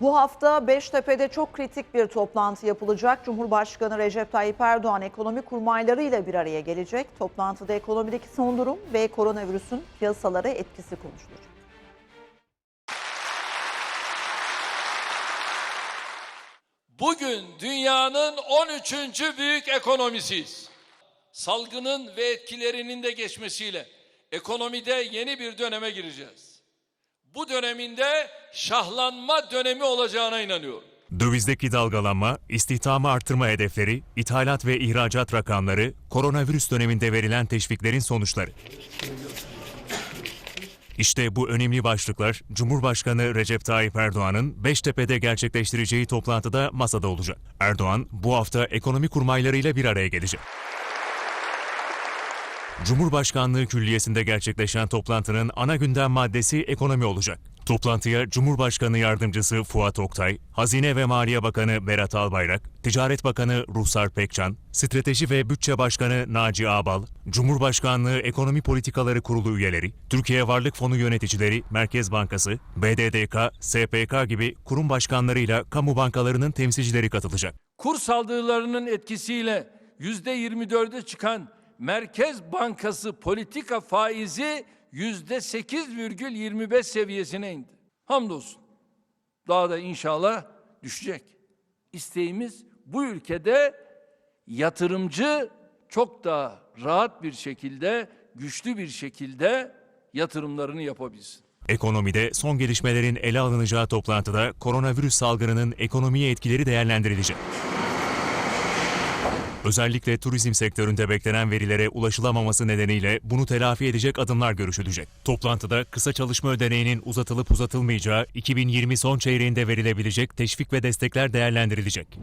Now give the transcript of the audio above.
Bu hafta Beştepe'de çok kritik bir toplantı yapılacak. Cumhurbaşkanı Recep Tayyip Erdoğan ekonomi kurmayları ile bir araya gelecek. Toplantıda ekonomideki son durum ve koronavirüsün piyasalara etkisi konuşulacak. Bugün dünyanın 13. büyük ekonomisiyiz. Salgının ve etkilerinin de geçmesiyle ekonomide yeni bir döneme gireceğiz. Bu döneminde şahlanma dönemi olacağına inanıyorum. Dövizdeki dalgalanma, istihdamı artırma hedefleri, ithalat ve ihracat rakamları, koronavirüs döneminde verilen teşviklerin sonuçları. İşte bu önemli başlıklar Cumhurbaşkanı Recep Tayyip Erdoğan'ın Beştepe'de gerçekleştireceği toplantıda masada olacak. Erdoğan bu hafta ekonomi kurmaylarıyla bir araya gelecek. Cumhurbaşkanlığı Külliyesi'nde gerçekleşen toplantının ana gündem maddesi ekonomi olacak. Toplantıya Cumhurbaşkanı Yardımcısı Fuat Oktay, Hazine ve Maliye Bakanı Berat Albayrak, Ticaret Bakanı Ruhsar Pekcan, Strateji ve Bütçe Başkanı Naci Ağbal, Cumhurbaşkanlığı Ekonomi Politikaları Kurulu üyeleri, Türkiye Varlık Fonu yöneticileri, Merkez Bankası, BDDK, SPK gibi kurum başkanlarıyla kamu bankalarının temsilcileri katılacak. Kur saldırılarının etkisiyle yüzde 24'e çıkan Merkez Bankası politika faizi yüzde 8,25 seviyesine indi. Hamdolsun. Daha da inşallah düşecek. İsteğimiz bu ülkede yatırımcı çok daha rahat bir şekilde, güçlü bir şekilde yatırımlarını yapabilsin. Ekonomide son gelişmelerin ele alınacağı toplantıda koronavirüs salgınının ekonomiye etkileri değerlendirilecek. Özellikle turizm sektöründe beklenen verilere ulaşılamaması nedeniyle bunu telafi edecek adımlar görüşülecek. Toplantıda kısa çalışma ödeneğinin uzatılıp uzatılmayacağı 2020 son çeyreğinde verilebilecek teşvik ve destekler değerlendirilecek.